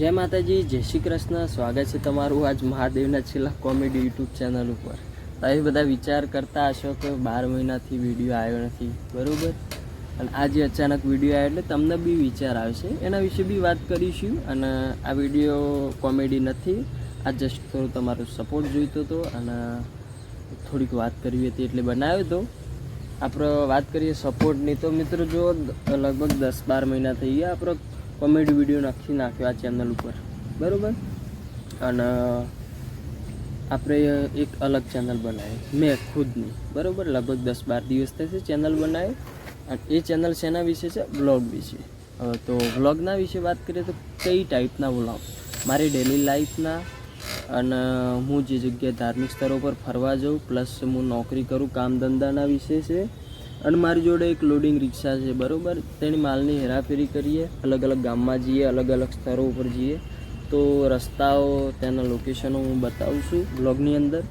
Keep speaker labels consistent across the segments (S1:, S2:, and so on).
S1: જય માતાજી, જય શ્રી કૃષ્ણ. સ્વાગત છે તમારું આજ મહાદેવના છેલ્લા કોમેડી યુટ્યુબ ચેનલ ઉપર. તમે બધા વિચાર કરતા હશો કે બાર મહિનાથી વીડિયો આવ્યો નથી, બરાબર? અને આજે અચાનક વીડિયો આવ્યો એટલે તમને બી વિચાર આવશે. એના વિશે બી વાત કરીશું અને આ વીડિયો કોમેડી નથી. આ જસ્ટ થોડું તમારો સપોર્ટ જોઈતો હતો અને થોડીક વાત કરવી હતી એટલે બનાવ્યો હતો. આપણે વાત કરીએ સપોર્ટની તો મિત્રો જો લગભગ દસ બાર મહિના થઈ ગયા. આપણો કોમેડી વીડિયો નાખી નાખ્યો આ ચેનલ ઉપર. બરાબર? અને, આપણે એક અલગ ચેનલ બનાવી. મેં ખુદની. બરાબર? લગભગ દસ બાર દિવસ થશે ચેનલ બનાવી. અને એ ચેનલ શેના વિશે છે? બ્લોગ વિશે. તો વ્લોગના વિશે વાત કરીએ તો કઈ ટાઈપના વ્લોગ મારી ડેલી લાઈફના અને હું જે જગ્યાએ ધાર્મિક સ્થળો પર ફરવા જાઉં પ્લસ હું નોકરી કરું, કામ ધંધાના વિશે છે. અને મારી જોડે એક લોડિંગ રિક્ષા છે, બરાબર? તેની માલની હેરાફેરી કરીએ અલગ અલગ ગામમાં જઈએ અલગ અલગ સ્થળો ઉપર જઈએ. તો રસ્તાઓ, તેના લોકેશનો હું બતાવું છું બ્લોગની અંદર.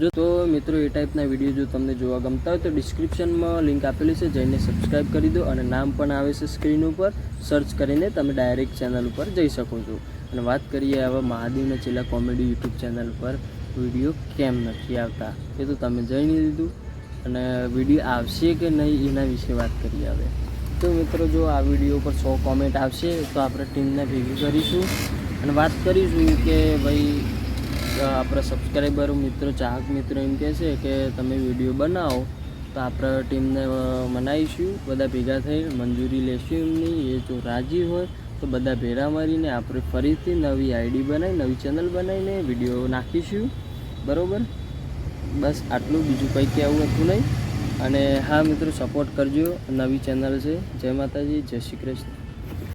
S1: જો તો મિત્રો, એ ટાઈપના વીડિયો જો તમને જોવા ગમતા હોય તો ડિસ્ક્રિપ્શનમાં લિંક આપેલી છે, જઈને સબસ્ક્રાઈબ કરી દો. અને નામ પણ આવે છે સ્ક્રીન ઉપર. સર્ચ કરીને તમે ડાયરેક્ટ ચેનલ ઉપર જઈ શકો છો. અને વાત કરીએ હવે મહાદેવના છેલ્લા કોમેડી યુટ્યુબ ચેનલ પર. વીડિયો કેમ નથી આવતા? એ તો તમે જાણી લીધું અને વીડિયો આવશે કે નહીં એના વિશે વાત કરીએ હવે. તો મિત્રો, જો આ વીડિયો પર સો કોમેન્ટ આવશે, તો આપણે ટીમને ભેગી કરીશું. અને વાત કરીશું કે ભાઈ આપણા સબસ્ક્રાઈબર મિત્રો, ચાહક મિત્રો એમ કહે છે કે તમે વીડિયો બનાવો. તો આપણે ટીમને મનાવીશું બધા ભેગા થઈ મંજૂરી લેશું એમની. એ જો રાજી હોય, તો બધા ભેળા મારીને આપણે ફરીથી નવી આઈડી બનાવી, નવી ચેનલ બનાવીને વીડિયો નાખીશું. બરાબર? બસ આટલું. બીજું કંઈ કહેવું હતું નહીં. અને હા મિત્રો સપોર્ટ કરજો. નવી ચેનલ છે. જય માતાજી. જય શ્રી કૃષ્ણ.